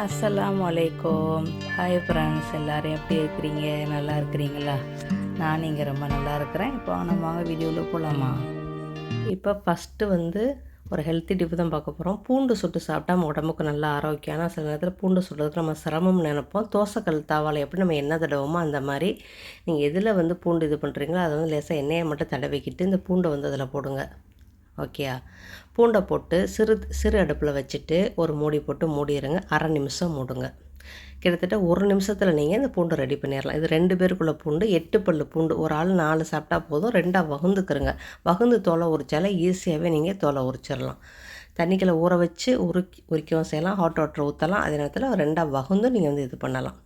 அஸ்லாம் வலைக்கம் hi friends எல்லோரும் எப்படி இருக்கிறீங்க? நல்லா இருக்கிறீங்களா? நான் இங்கே ரொம்ப நல்லா இருக்கிறேன். இப்போ நம்ம வாங்க வீடியோவில் போகலாமா இப்போ ஃபஸ்ட்டு வந்து ஒரு ஹெல்த்தி டிப்பு தான் பார்க்க போகிறோம் பூண்டு சுட்டு சாப்பிட்டா நம்ம உடம்புக்கு நல்லா ஆரோக்கியம். ஆனால் சில நேரத்தில் பூண்டு சுடுறதுக்கு நம்ம சிரமம்னு நினைப்போம். தோசைக்கல் தாவாலை எப்படி நம்ம எண்ணெய் தடவோமோ அந்த மாதிரி நீங்கள் எதில் வந்து பூண்டு இது பண்ணுறீங்களோ அதை வந்து லேசாக எண்ணெயை மட்டும் தடவிக்கிட்டு இந்த பூண்டை வந்து அதில் போடுங்க. ஓகேயா? பூண்டை போட்டு சிறு சிறு அடுப்பில் வச்சுட்டு ஒரு மூடி போட்டு மூடிடுங்க. அரை நிமிஷம் மூடுங்க. கிட்டத்தட்ட ஒரு நிமிஷத்தில் நீங்கள் இந்த பூண்டு ரெடி பண்ணிடலாம். இது ரெண்டு பேருக்குள்ள பூண்டு எட்டு பல்லு பூண்டு. ஒரு ஆள் நாலு சாப்பிட்டா போதும் ரெண்டாக வகுந்துக்கிறங்க வகுந்து தோலை உரிச்சாலே ஈஸியாகவே நீங்கள் தோலை உரிச்சிடலாம். தண்ணிக்குள்ள ஊற வச்சு உருக்கி உரிக்கவும் செய்யலாம். ஹாட் வாட்டர் ஊற்றலாம் அதே நேரத்தில் ரெண்டாக வகுந்தும் நீங்கள் வந்து இது பண்ணலாம்.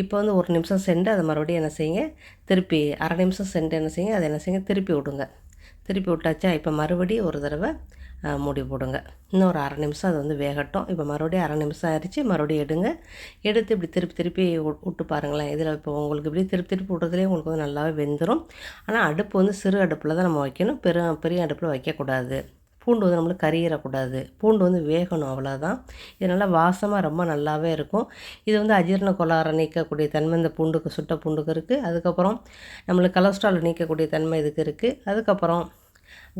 இப்போ வந்து ஒரு நிமிஷம் சென்று அதை மறுபடியும் என்ன செய்யுங்க? திருப்பி அரை நிமிஷம் சென்று என்ன செய்யுங்க? அதை என்ன செய்யுங்க? திருப்பி விடுங்க. திருப்பி விட்டாச்சா இப்போ மறுபடியும் ஒரு தடவை மூடி போடுங்க. இன்னும் ஒரு அரை நிமிஷம் அது வந்து வேகட்டும். இப்போ மறுபடியும் அரை நிமிஷம் ஆயிடுச்சு மறுபடியும் எடுங்க. எடுத்து இப்படி திருப்பி திருப்பி விட்டு பாருங்களேன். இதில் இப்போ உங்களுக்கு இப்படி திருப்பி திருப்பி விட்றதுலேயே உங்களுக்கு வந்து நல்லாவே வெந்துடும் ஆனால் அடுப்பு வந்து சிறு அடுப்பில் தான் நம்ம வைக்கணும். பெரும் பெரிய அடுப்பில் வைக்கக்கூடாது. பூண்டு வந்து நம்மளுக்கு கறியிடக்கூடாது பூண்டு வந்து வேகணும் அவ்வளோதான். இது நல்லா வாசமாக ரொம்ப நல்லாவே இருக்கும். இது வந்து அஜீரண கோளாறு நீக்கக்கூடிய தன்மை இந்த பூண்டுக்கு சுட்ட பூண்டுக்கு இருக்குது அதுக்கப்புறம் நம்மளுக்கு கொலஸ்ட்ரால் நீக்கக்கூடிய தன்மை இதுக்கு இருக்குது அதுக்கப்புறம்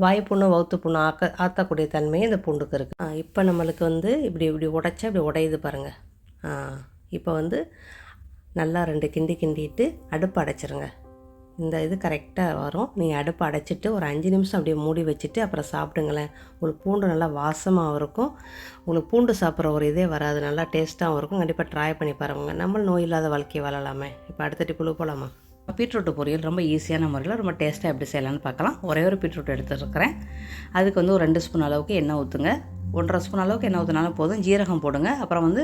வாய்ப்புண்ணு வவுத்து புண்ணு ஆக்க ஆற்றக்கூடிய தன்மையும் இந்த பூண்டுக்கு இருக்குது இப்போ நம்மளுக்கு வந்து இப்படி இப்படி உடைச்சா இப்படி உடையுது பாருங்கள் இப்போ வந்து நல்லா ரெண்டு கிண்டி கிண்டிட்டு அடுப்பு அடைச்சிருங்க. இந்த இது கரெக்டாக வரும். நீங்கள் அடுப்பை அடைச்சிட்டு ஒரு அஞ்சு நிமிஷம் அப்படியே மூடி வச்சுட்டு அப்புறம் சாப்பிடுங்களேன். உங்களுக்கு பூண்டு நல்லா வாசமாகவும் இருக்கும். உங்களுக்கு பூண்டு சாப்பிட்ற ஒரு இதே வராது. நல்லா டேஸ்ட்டாகவும் இருக்கும். கண்டிப்பாக ட்ரை பண்ணி பாருங்க. நம்ம நோய் இல்லாத வாழ்க்கையை வாழலாமே. இப்போ அடுத்த டிப்புல போகலாமா பீட்ரூட்டு பொரியல் ரொம்ப ஈஸியான முறையில் ரொம்ப டேஸ்ட்டாக எப்படி செய்யலாம்னு பார்க்கலாம். ஒரே ஒரு பீட்ரூட் எடுத்துருக்கிறேன் அதுக்கு வந்து ஒரு ரெண்டு ஸ்பூன் அளவுக்கு எண்ணெய் ஊற்றுங்க ஒன்றரை ஸ்பூன் அளவுக்கு எண்ணெய் ஊற்றினாலும் போதும். ஜீரகம் போடுங்க. அப்புறம் வந்து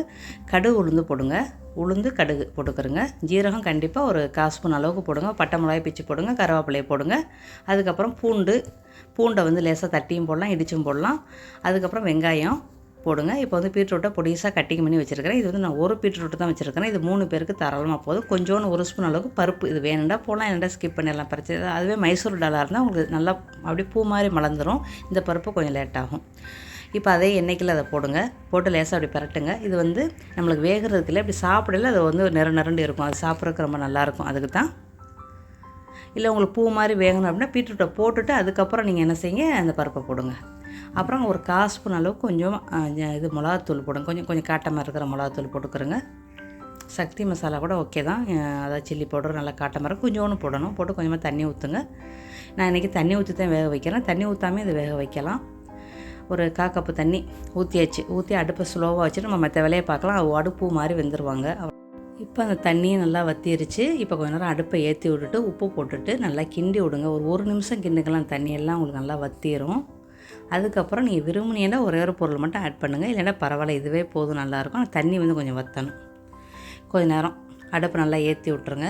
கடுகு உளுந்து போடுங்க. உளுந்து கடுகு போட்டுக்கிறங்க ஜீரகம் கண்டிப்பாக ஒரு கால் ஸ்பூன் அளவுக்கு போடுங்க. பட்டை மிளகாய் பிச்சு போடுங்க. கருவேப்பிலையை போடுங்க. அதுக்கப்புறம் பூண்டு பூண்டை வந்து லேசாக தட்டியும் போடலாம் இடிச்சும் போடலாம். அதுக்கப்புறம் வெங்காயம் போடுங்க. இப்போ வந்து பீட்ரூட்டை பொடிசாக கட்டிங் பண்ணி வச்சுருக்கிறேன். இது வந்து நான் ஒரு பீட்ரூட்டு தான் வச்சுருக்கிறேன். இது மூணு பேருக்கு தாராளமாக போதும். கொஞ்சோன்னு ஒரு ஸ்பூன் அளவுக்கு பருப்பு. இது வேணுண்டா போடலாம். என்னடா ஸ்கிப் பண்ணிடலாம். பறிச்சு அதுவே மைசூர் டாலாக இருந்தால் உங்களுக்கு நல்லா அப்படியே பூ மாதிரி மலர்ந்துடும் இந்த பருப்பு கொஞ்சம் லேட் ஆகும். இப்போ அதே எண்ணெய்க்கில் அதை போடுங்க. போட்டு லேசாக அப்படி பரட்டுங்க. இது வந்து நம்மளுக்கு வேகிறதுக்குல இப்படி சாப்பிடல அது வந்து நிற நிரண்டு இருக்கும். அது சாப்பிட்றதுக்கு ரொம்ப நல்லாயிருக்கும் அதுக்கு தான். இல்லை உங்களுக்கு பூ மாதிரி வேகணும் அப்படின்னா பீட்ரூட்டை போட்டுட்டு அதுக்கப்புறம் நீங்கள் என்ன செய்யுங்க அந்த பருப்பை போடுங்க. அப்புறம் ஒரு கால் ஸ்பூன் அளவுக்கு கொஞ்சம் இது மிளகாத்தூள் போடுங்க. கொஞ்சம் கொஞ்சம் காட்டமாக இருக்கிற மிளகாத்தூள் போட்டுக்கிறோங்க. சக்தி மசாலா கூட ஓகே தான். அதாவது சில்லி பவுடர் நல்லா காட்டமாக இருக்கும். கொஞ்சோன்னு போடணும். போட்டு கொஞ்சமாக தண்ணி ஊற்றுங்க நான் இன்றைக்கி தண்ணி ஊற்றி தான் வேக வைக்கிறேன். தண்ணி ஊற்றாமே இது வேக வைக்கலாம். ஒரு கா கப்பு தண்ணி ஊற்றியாச்சு ஊற்றி அடுப்பை ஸ்லோவாக வச்சுட்டு நம்ம மற்ற வேலையை பார்க்கலாம். அது அடுப்பு மாதிரி வெந்துருவாங்க. இப்போ அந்த தண்ணியை நல்லா வத்திருச்சு. இப்போ கொஞ்ச நேரம் அடுப்பை ஏற்றி விட்டுட்டு உப்பு போட்டுட்டு நல்லா கிண்டி விடுங்க. ஒரு ஒரு நிமிஷம் கிண்டுக்கலாம். தண்ணியெல்லாம் உங்களுக்கு நல்லா வத்திரும். அதுக்கப்புறம் நீங்கள் விரும்புனீங்கன்னா ஒரே ஒரு பொருள் மட்டும் ஆட் பண்ணுங்கள் இல்லைன்னா பரவாயில்ல இதுவே போதும் நல்லாயிருக்கும் ஆனால் தண்ணி வந்து கொஞ்சம் வற்றணும் கொஞ்ச நேரம் அடுப்பு நல்லா ஏற்றி விட்ருங்க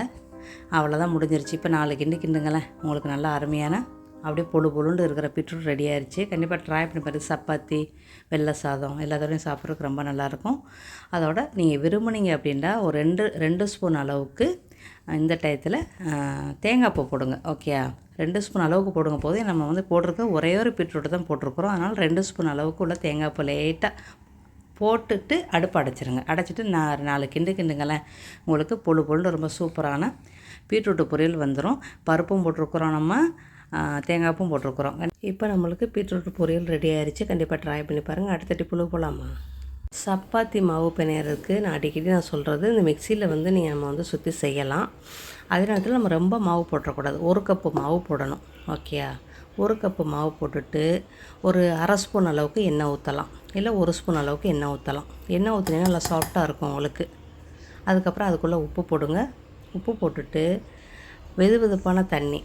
அவ்வளோதான் முடிஞ்சிருச்சு. இப்போ நாலு கிண்டு கிண்டுங்களேன். உங்களுக்கு நல்லா அருமையான அப்படியே பொழு பொழுண்டு இருக்கிற பீட்ரூட் ரெடி ஆயிடுச்சு கண்டிப்பாக ட்ரை பண்ணி பார்த்து சப்பாத்தி வெள்ளை சாதம் எல்லாத்தோடையும் சாப்பிட்றதுக்கு ரொம்ப நல்லாயிருக்கும். அதோட நீங்கள் விரும்புனீங்க அப்படின்னா ஒரு ரெண்டு ரெண்டு ஸ்பூன் அளவுக்கு இந்த டயத்தில் தேங்காய் பூ போடுங்க. ஓகே ரெண்டு ஸ்பூன் அளவுக்கு போடுங்க. போது நம்ம வந்து போட்டிருக்க ஒரே ஒரு பீட்ரூட் தான் போட்டிருக்கிறோம். அதனால் ரெண்டு ஸ்பூன் அளவுக்கு உள்ள தேங்காய் பூ லேட்டாக போட்டுட்டு அடுப்பு அடைச்சிருங்க. அடைச்சிட்டு நான் நாலு கிண்டு கிண்டுங்களேன் உங்களுக்கு பொழு பொழுண்டு ரொம்ப சூப்பரான பீட்ரூட்டு பொரியல் வந்துடும் பருப்பும் போட்டிருக்குறோம் நம்ம. தேங்காய்ப்பும் போட்டிருக்குறோம். இப்போ நம்மளுக்கு பீட்ரூட் பொரியல் ரெடி ஆயிடுச்சு கண்டிப்பாக ட்ரை பண்ணி பாருங்கள் அடுத்த டிப்புல போகலாமா சப்பாத்தி மாவு பிணையறதுக்கு நான் அடிக்கடி நான் சொல்கிறது இந்த மிக்சியில் வந்து நீங்கள் நம்ம வந்து சுற்றி செய்யலாம். அதே நேரத்தில் நம்ம ரொம்ப மாவு போட்டுறக்கூடாது. ஒரு கப்பு மாவு போடணும். ஓகேயா ஒரு கப்பு மாவு போட்டுட்டு ஒரு அரை ஸ்பூன் அளவுக்கு எண்ணெய் ஊற்றலாம் இல்லை ஒரு ஸ்பூன் அளவுக்கு எண்ணெய் ஊற்றலாம் எண்ணெய் ஊற்றினீங்கன்னா நல்லா சாஃப்டாக இருக்கும் உங்களுக்கு. அதுக்கப்புறம் அதுக்குள்ளே உப்பு போடுங்க. உப்பு போட்டுட்டு வெது வெதுப்பான தண்ணி.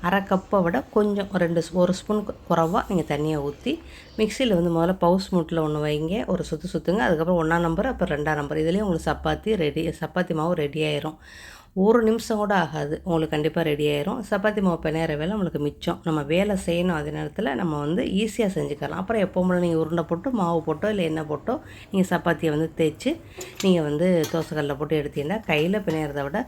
அரை கப்பை விட கொஞ்சம் ரெண்டு ஸ்- ஒரு ஸ்பூன் குறவாக நீங்கள் தண்ணியை ஊற்றி மிக்சியில் வந்து முதல்ல பவுஸ் மூட்டில் ஒன்று வைங்க. ஒரு சுற்று சுற்றுங்க அதுக்கப்புறம் ஒன்றாம் நம்பர் அப்புறம் ரெண்டாம் நம்பர் இதுலேயும் உங்களுக்கு சப்பாத்தி ரெடி சப்பாத்தி மாவு ரெடி ஆயிரும். ஒரு நிமிஷம் கூட ஆகாது. உங்களுக்கு கண்டிப்பாக ரெடி ஆயிரும். சப்பாத்தி மாவு பிணையிற வேலை உங்களுக்கு மிச்சம். நம்ம வேலை செய்யணும் அதே நேரத்தில் நம்ம வந்து ஈஸியாக செஞ்சுக்கலாம். அப்புறம் எப்போவும் நீங்கள் உருண்டை போட்டு மாவு போட்டோ இல்லை எண்ணெய் போட்டோ நீங்கள் சப்பாத்தியை வந்து தேய்ச்சி நீங்கள் வந்து தோசைக்கல்லில் போட்டு எடுத்தீங்கன்னா கையில் பிணையிறத விட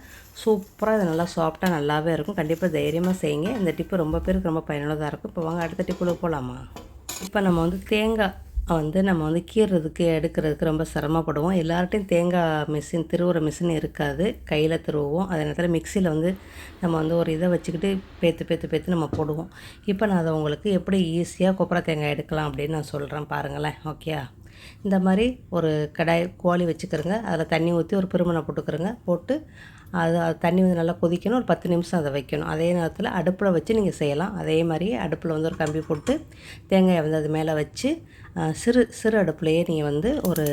சூப்பராக இது நல்லா சாஃப்டாக நல்லாவே இருக்கும். கண்டிப்பாக தைரியமாக செய்யுங்க. இந்த டிப்பு ரொம்ப பேருக்கு ரொம்ப பயனுள்ளதாக இருக்கும். இப்போ வாங்க அடுத்த டிப்பில் போகலாமா இப்போ நம்ம வந்து தேங்காய் வந்து நம்ம வந்து கீறுறதுக்கு எடுக்கிறதுக்கு ரொம்ப சிரமப்படுவோம். எல்லார்ட்டையும் தேங்காய் மிஷின் திருவுற மிஷின் இருக்காது. கையில் திருவுவோம். அதே நேரத்தில் மிக்சியில் வந்து நம்ம வந்து ஒரு இதை வச்சுக்கிட்டு பேத்து பேத்து பேத்து நம்ம போடுவோம். இப்போ நான் அதை உங்களுக்கு எப்படி ஈஸியாக கொப்பரை தேங்காய் எடுக்கலாம் அப்படின்னு நான் சொல்கிறேன் பாருங்களேன். ஓகே இந்த மாதிரி ஒரு கடாய் கோழி வச்சுக்கிறோங்க. அதில் தண்ணி ஊற்றி ஒரு பெருமனை போட்டுக்கிறோங்க. போட்டு அது அது தண்ணி வந்து நல்லா கொதிக்கணும். ஒரு பத்து நிமிஷம் அதை வைக்கணும். அதே நேரத்தில் அடுப்பில் வச்சு நீங்கள் செய்யலாம். அதே மாதிரி அடுப்பில் வந்து ஒரு கம்பி போட்டு தேங்காயை வந்து அது மேலே வச்சு சிறு சிறு அடுப்புலையே நீங்கள் வந்து ஒரு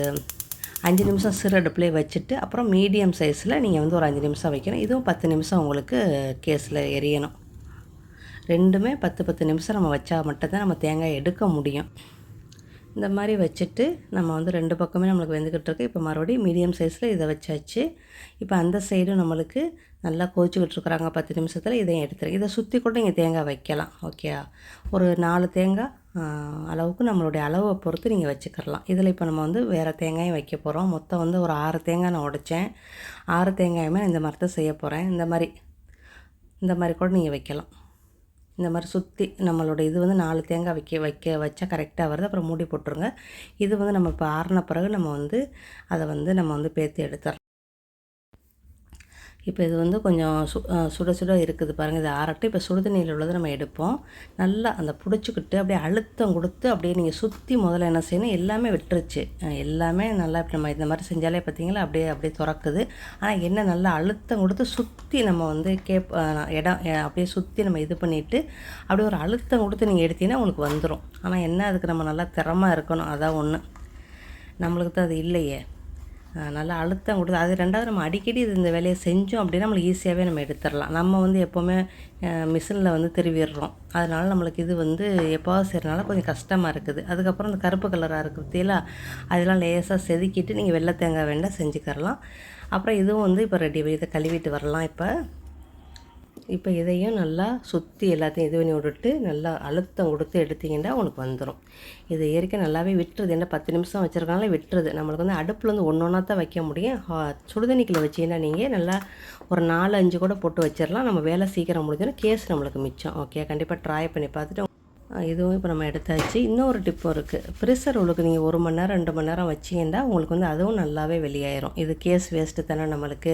அஞ்சு நிமிஷம் சிறு அடுப்புலேயே வச்சுட்டு அப்புறம் மீடியம் சைஸில் நீங்கள் வந்து ஒரு அஞ்சு நிமிஷம் வைக்கணும். இதுவும் பத்து நிமிஷம் உங்களுக்கு கேஸில் எரியணும். ரெண்டுமே பத்து பத்து நிமிஷம் நம்ம வச்சா மட்டும்தான் நம்ம தேங்காய் எடுக்க முடியும். இந்த மாதிரி வச்சுட்டு நம்ம வந்து ரெண்டு பக்கமே நம்மளுக்கு வெந்துக்கிட்டு இருக்கு. இப்போ மறுபடியும் மீடியம் சைஸில் இதை வச்சாச்சு. இப்போ அந்த சைடும் நம்மளுக்கு நல்லா கொதிச்சுக்கிட்டு இருக்கிறாங்க. பத்து நிமிஷத்தில் இதையும் எடுத்துருக்கு இதை சுற்றி கூட நீங்கள் தேங்காய் வைக்கலாம். ஓகே ஒரு நாலு தேங்காய் அளவுக்கு நம்மளுடைய அளவை பொறுத்து நீங்கள் வச்சுக்கிறலாம். இதில் இப்போ நம்ம வந்து வேறு தேங்காயும் வைக்க போகிறோம் மொத்தம் வந்து ஒரு ஆறு தேங்காய் நான் உடைச்சேன். ஆறு தேங்காயுமே இந்த மாதிரி தான் செய்ய போகிறேன் இந்த மாதிரி இந்த மாதிரி கூட நீங்கள் வைக்கலாம். இந்த மாதிரி சுற்றி நம்மளோட இது வந்து நாலு தேங்காய் வைக்க வைக்க வச்சா கரெக்டாக வருது. அப்புறம் மூடி போட்டுருங்க. இது வந்து நம்ம இப்போ ஆறின பிறகு நம்ம வந்து அதை வந்து நம்ம வந்து பேத்தி எடுத்துடலாம் இப்போ இது வந்து கொஞ்சம் சு சுட சுட இருக்குது பாருங்கள் இது ஆறட்டும் இப்போ சுடுதண்ணியில் உள்ளதை நம்ம எடுப்போம். நல்லா அந்த பிடிச்சிக்கிட்டு அப்படியே அழுத்தம் கொடுத்து அப்படியே நீங்கள் சுற்றி முதல்ல என்ன செய்யணும்? எல்லாமே விட்டுருச்சு. எல்லாமே நல்லா இப்போ நம்ம இந்த மாதிரி செஞ்சாலே பார்த்தீங்களா? அப்படியே அப்படியே திறக்குது. ஆனால் என்ன நல்லா அழுத்தம் கொடுத்து சுற்றி நம்ம வந்து கேப் இடம் அப்படியே சுற்றி நம்ம இது பண்ணிவிட்டு அப்படியே ஒரு அழுத்தம் கொடுத்து நீங்கள் எடுத்தீங்கன்னா உங்களுக்கு வந்துடும் ஆனால் என்ன அதுக்கு நம்ம நல்லா திறமாக இருக்கணும். அதான் ஒன்று நம்மளுக்கு தான் அது இல்லையே. நல்லா அழுத்தம் கொடுத்து அது ரெண்டாவது நம்ம அடிக்கடி இது இந்த வேலையை செஞ்சோம் அப்படின்னா நம்மளுக்கு ஈஸியாகவே நம்ம எடுத்துடலாம். நம்ம வந்து எப்போவுமே மிஷினில் வந்து திருவிடுறோம். அதனால் நம்மளுக்கு இது வந்து எப்போவாது செய்கிறனால கொஞ்சம் கஷ்டமாக இருக்குது. அதுக்கப்புறம் இந்த கருப்பு கலராக இருக்குது அதெல்லாம் லேசாக செதுக்கிட்டு நீங்கள் வெள்ளை தேங்காய் வேண்டாம் செஞ்சுக்கரலாம். அப்புறம் இதுவும் வந்து இப்போ ரெடி இதை கழுவிட்டு வரலாம் இப்போ. இப்போ இதையும் நல்லா சுற்றி எல்லாத்தையும் இது பண்ணி விட்டுட்டு நல்லா அழுத்தம் கொடுத்து எடுத்திங்கன்னா உனக்கு வந்துடும் இது ஏற்கனவே நல்லாவே விட்டுருது. என்ன பத்து நிமிஷம் வச்சுருக்கனால விட்டுருது. நம்மளுக்கு வந்து அடுப்பில் வந்து ஒன்று ஒன்றா தான் வைக்க முடியும். சுடுதண்ணிக்கில் வச்சிங்கன்னா நீங்கள் நல்லா ஒரு நாலு அஞ்சு கூட போட்டு வச்சிடலாம் நம்ம வேலை சீக்கிரம் முடிஞ்சோன்னா கேஸ் நம்மளுக்கு மிச்சம். ஓகே கண்டிப்பாக ட்ரை பண்ணி பார்த்துட்டு இதுவும் இப்போ நம்ம எடுத்தாச்சு. இன்னொரு டிப்பும் இருக்குது ப்ரெஷர் உங்களுக்கு நீங்கள் ஒரு மணி நேரம் ரெண்டு மணி நேரம் வச்சிங்கன்னா உங்களுக்கு வந்து அதுவும் நல்லாவே வெளியாயிரும். இது கேஸ் வேஸ்ட்டு தானே நம்மளுக்கு.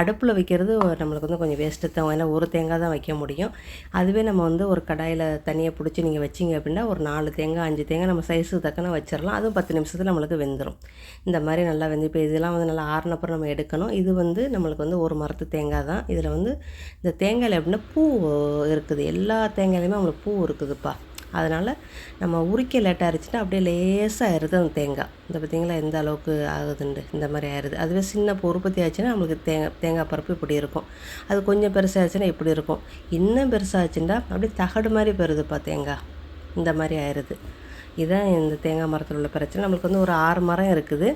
அடுப்பில் வைக்கிறது நம்மளுக்கு வந்து கொஞ்சம் வேஸ்ட்டு தான். ஏன்னா ஒரு தேங்காய் தான் வைக்க முடியும். அதுவே நம்ம வந்து ஒரு கடாயில் தனியாக பிடிச்சி நீங்கள் வச்சிங்க அப்படின்னா ஒரு நாலு தேங்காய் அஞ்சு தேங்காய் நம்ம சைஸுக்கு தக்கன வச்சிடலாம் அதுவும் பத்து நிமிஷத்தில் நம்மளுக்கு வெந்துடும் இந்த மாதிரி நல்லா வெந்து இப்போ இதெல்லாம் வந்து நல்லா ஆறினப்புறம் நம்ம எடுக்கணும். இது வந்து நம்மளுக்கு வந்து ஒரு மரத்து தேங்காய் தான். இதில் வந்து இந்த தேங்காயில் எப்படின்னா பூ இருக்குது. எல்லா தேங்காயிலையுமே நம்மளுக்கு பூ இருக்குதுப்பா. அதனால் நம்ம உரிக்க லேட்டாக இருந்துச்சுன்னா அப்படியே லேசாக ஆயிடுது அந்த தேங்காய் இந்த பார்த்திங்களா எந்த அளவுக்கு ஆகுதுண்டு இந்த மாதிரி ஆயிடுது அதுவே சின்ன உற்பத்தி ஆச்சுன்னா நம்மளுக்கு தேங்காய் தேங்காய் பருப்பு இப்படி இருக்கும். அது கொஞ்சம் பெருசாகிடுச்சுன்னா இப்படி இருக்கும். இன்னும் பெருசாகிச்சுன்னா அப்படியே தகடு மாதிரி பெறுதுப்பா தேங்காய் இந்த மாதிரி ஆயிடுது இதுதான் இந்த தேங்காய் மரத்தில் உள்ள பிரச்சனை. நம்மளுக்கு வந்து ஒரு ஆறு மரம் இருக்குது.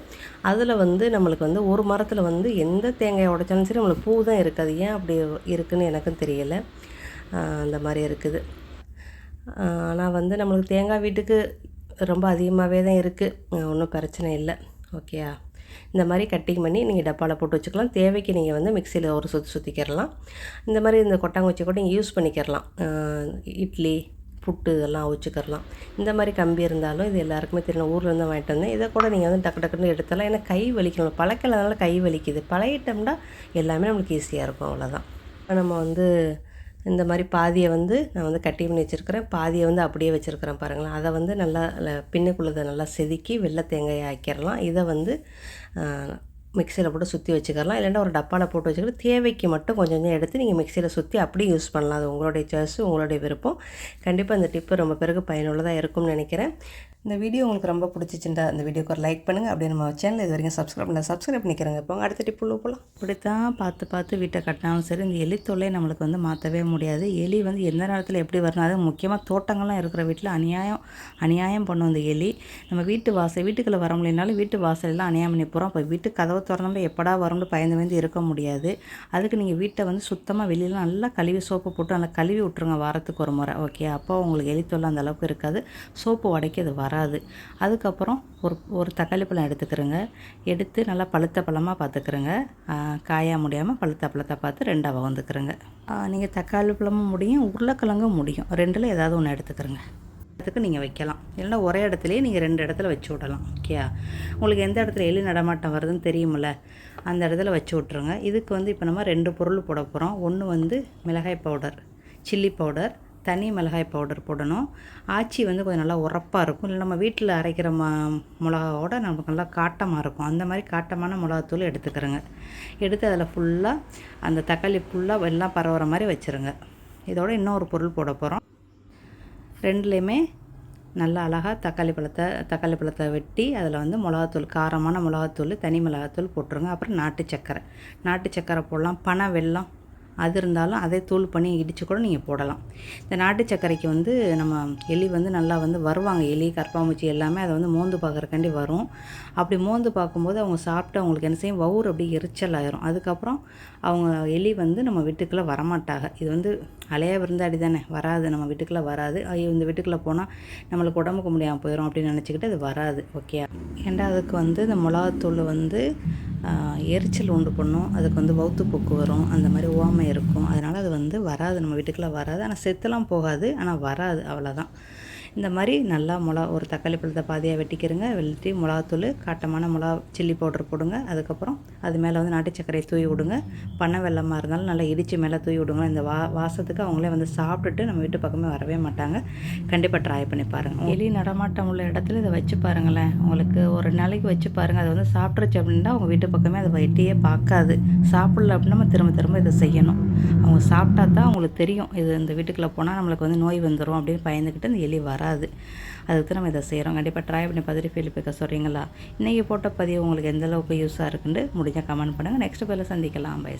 அதில் வந்து நம்மளுக்கு வந்து ஒரு மரத்தில் வந்து எந்த தேங்காயை உடைச்சாலும் சரி நம்மளுக்கு பூ தான் இருக்காது. ஏன் அப்படி இருக்குதுன்னு எனக்கும் தெரியலை. அந்த மாதிரி இருக்குது. ஆனால் வந்து நம்மளுக்கு தேங்காய் வீட்டுக்கு ரொம்ப அதிகமாகவே தான் இருக்குது ஒன்றும் பிரச்சனை இல்லை. ஓகேயா இந்த மாதிரி கட்டிங் பண்ணி நீங்கள் டப்பாவில் போட்டு வச்சுக்கலாம். தேவைக்கு நீங்கள் வந்து மிக்சியில் ஒரு சுற்றி சுற்றிக்கிறலாம் இந்த மாதிரி இந்த கொட்டாங்குச்சி கூட நீங்கள் யூஸ் பண்ணிக்கிறலாம் இட்லி புட்டு இதெல்லாம் அவிச்சுக்கிறலாம் இந்த மாதிரி கம்பி இருந்தாலும் இது எல்லாருக்குமே தெரியும். ஊரில் வாங்கிட்டு வந்தேன். இதை கூட நீங்கள் வந்து டக்கு டக்குன்னு எடுத்துடலாம் ஏன்னா கை வலிக்கணும். பழக்கலனால கை வலிக்குது. பழகிட்டோம்னா எல்லாமே நம்மளுக்கு ஈஸியாக இருக்கும். அவ்வளோதான் நம்ம வந்து இந்த மாதிரி பாதியை வந்து நான் வந்து கட்டி பண்ணி வச்சுருக்கிறேன். பாதியை வந்து அப்படியே வச்சுருக்கிறேன் பாருங்களேன். அதை வந்து நல்லா பின்னுக்குள்ளதை நல்லா செதுக்கி வெள்ளை தேங்காயை ஆக்கிடலாம் இதை வந்து மிக்சியில் போட்டு சுற்றி வச்சுக்கலாம் இல்லைன்னா ஒரு டப்பாவில் போட்டு வச்சுக்கிட்டு தேவைக்கு மட்டும் கொஞ்சம் கொஞ்சம் எடுத்து நீங்கள் மிக்சியில் சுற்றி அப்படியே யூஸ் பண்ணலாம். அது உங்களுடைய சாய்ஸு உங்களுடைய விருப்பம். கண்டிப்பாக இந்த டிப்பு ரொம்ப பேருக்கு பயனுள்ளதாக இருக்கும்னு நினைக்கிறேன். இந்த வீடியோ உங்களுக்கு ரொம்ப பிடிச்சிச்சுண்டா இந்த வீடியோக்கு ஒரு லைக் பண்ணுங்கள் அப்படியே நம்ம சேனல் இது வரைக்கும் சப்ஸ்கிரைப் பண்ண சப்ஸ்கிரைப் பண்ணிக்கிறேங்க இப்போ அடுத்த டிப்பு போகலாம் இப்படித்தான் பார்த்து பார்த்து வீட்டை கட்டினாலும் சரி இந்த எலி தொல்லையை நம்மளுக்கு வந்து மாற்றவே முடியாது. எலி வந்து எந்த நேரத்தில் எப்படி வரணும் அது முக்கியமாக தோட்டங்கள்லாம் இருக்கிற வீட்டில் அநியாயம் அநியாயம் பண்ணும் இந்த எலி. நம்ம வீட்டு வாசல் வீட்டுக்குள்ளே வர முடியலனாலும் வீட்டு வாசலெல்லாம் அநியாயம் பண்ணி போகிறோம் இப்போ வீட்டு கதவை திறந்தாலும் எப்படா வரும்னு பயந்து வந்து இருக்க முடியாது. அதுக்கு நீங்கள் வீட்டை வந்து சுத்தமாக வெளியில் நல்லா கழுவி சோப்பு போட்டு நல்லா கழுவி விட்ருங்க வாரத்துக்கு ஒரு முறை ஓகே அப்போ உங்களுக்கு எலி தொல்லை அந்த அளவுக்கு இருக்காது. சோப்பு உடைக்க அது வர வராது. அதுக்கப்புறம் ஒரு ஒரு தக்காளி பழம் எடுத்துக்கிறேங்க. எடுத்து நல்லா பழுத்த பழமாக பார்த்துக்கிறேங்க. காயா முடியாமல் பழுத்த பழத்தை பார்த்து ரெண்டாக வகுந்துக்கிறேங்க நீங்கள் தக்காளி பழமும் முடியும் உருளைக்கிழங்கும் முடியும். ரெண்டில் ஏதாவது ஒன்று எடுத்துக்கிறேங்க. இடத்துக்கு நீங்கள் வைக்கலாம். இல்லைன்னா ஒரே இடத்துலையே நீங்கள் ரெண்டு இடத்துல வச்சு விடலாம். ஓகேயா உங்களுக்கு எந்த இடத்துல எலி நடமாட்டம் வருதுன்னு தெரியுமில்ல அந்த இடத்துல வச்சு விட்ருங்க இதுக்கு வந்து இப்போ நம்ம ரெண்டு பொருள் போட போகிறோம் ஒன்று வந்து மிளகாய் பவுடர் சில்லி பவுடர் தனி மிளகாய் பவுடர் போடணும். ஆச்சி வந்து கொஞ்சம் நல்லா உரப்பாக இருக்கும். இல்லை நம்ம வீட்டில் அரைக்கிற ம மிளகாவோட நமக்கு நல்லா காட்டமாக இருக்கும். அந்த மாதிரி காட்டமான மிளகாத்தூள் எடுத்துக்கிறேங்க. எடுத்து அதில் ஃபுல்லாக அந்த தக்காளி ஃபுல்லாக எல்லாம் பரவுற மாதிரி வச்சுருங்க. இதோட இன்னொரு பொருள் போட போகிறோம் ரெண்டுலேயுமே நல்லா அழகாக தக்காளி பழத்தை தக்காளி பழத்தை வெட்டி அதில் வந்து மிளகாத்தூள் காரமான மிளகாத்தூள் தனி மிளகாத்தூள் போட்டுருங்க. அப்புறம் நாட்டு சக்கரை. நாட்டு சக்கரை போடலாம். பனை வெல்லம் அது இருந்தாலும் அதை தூள் பண்ணி இடித்து கூட நீங்கள் போடலாம். இந்த நாட்டு சர்க்கரைக்கு வந்து நம்ம எலி வந்து நல்லா வந்து வருவாங்க. எலி கற்பாம்பூச்சி எல்லாமே அதை வந்து மோந்து பார்க்குறக்காண்டி வரும். அப்படி மோந்து பார்க்கும்போது அவங்க சாப்பிட்டு அவங்களுக்கு என்ன செய்யும்? வவுர் அப்படியே எரிச்சல் ஆயிரும். அதுக்கப்புறம் அவங்க எலி வந்து நம்ம வீட்டுக்குள்ளே வரமாட்டாங்க. இது வந்து அலைய விருந்தாடி தானே. வராது. நம்ம வீட்டுக்குள்ளே வராது. ஐயோ இந்த வீட்டுக்குள்ளே போனால் நம்மளுக்கு உடம்புக்கு முடியாமல் போயிடும் அப்படின்னு நினச்சிக்கிட்டு அது வராது. ஓகே. ஏன்டா அதுக்கு வந்து இந்த மிளகாத்தூள் வந்து எரிச்சல் உண்டு பண்ணும். அதுக்கு வந்து வௌத்து போக்கு வரும். அந்த மாதிரி ஓமை இருக்கும். அதனால் அது வந்து வராது. நம்ம வீட்டுக்குள்ளே வராது. ஆனால் செத்துலாம் போகாது. ஆனால் வராது. அவ்வளோதான் இந்த மாதிரி நல்லா மிளகா ஒரு தக்காளி பழத்தை பாதியாக வெட்டிக்கிறங்க. வெட்டி மிளகாத்தூள் காட்டமான மிளகா சில்லி பவுடர் போடுங்க. அதுக்கப்புறம் அது மேலே வந்து நாட்டு சர்க்கரையை தூவி விடுங்க. பண்ணை வெள்ளமாக இருந்தாலும் நல்லா இடித்து மேலே தூவி விடுங்க. இந்த வா வாசத்துக்கு அவங்களே வந்து சாப்பிட்டுட்டு நம்ம வீட்டு பக்கமே வரவே மாட்டாங்க. கண்டிப்பாக ட்ரை பண்ணி பாருங்கள் எலி நடமாட்டம் உள்ள இடத்துல இதை வச்சு பாருங்களேன். உங்களுக்கு ஒரு நாளைக்கு வச்சு பாருங்கள் அதை வந்து சாப்பிட்ருச்சு அப்படின்னா அவங்க வீட்டு பக்கமே அதை வெட்டியே பார்க்காது. சாப்பிடல அப்படின்னா நம்ம திரும்ப திரும்ப இதை செய்யணும். அவங்க சாப்பிட்டா தான் அவங்களுக்கு தெரியும். இது இந்த வீட்டுக்குள்ளே போனால் நம்மளுக்கு வந்து நோய் வந்துடும் அப்படின்னு பயந்துக்கிட்டு இந்த எலி வராது. அதுக்கு தான் நம்ம இதை செய்கிறோம் கண்டிப்பாக ட்ரை பண்ணி பார்த்துட்டு ஃபீல்பேக்க சொல்கிறீங்களா இன்றைக்கி போட்ட பதிவு உங்களுக்கு எந்த அளவுக்கு யூஸாக இருக்குன்னு முடிஞ்சால் கமெண்ட் பண்ணுங்கள் நெக்ஸ்ட் பேரில் சந்திக்கலாம். பை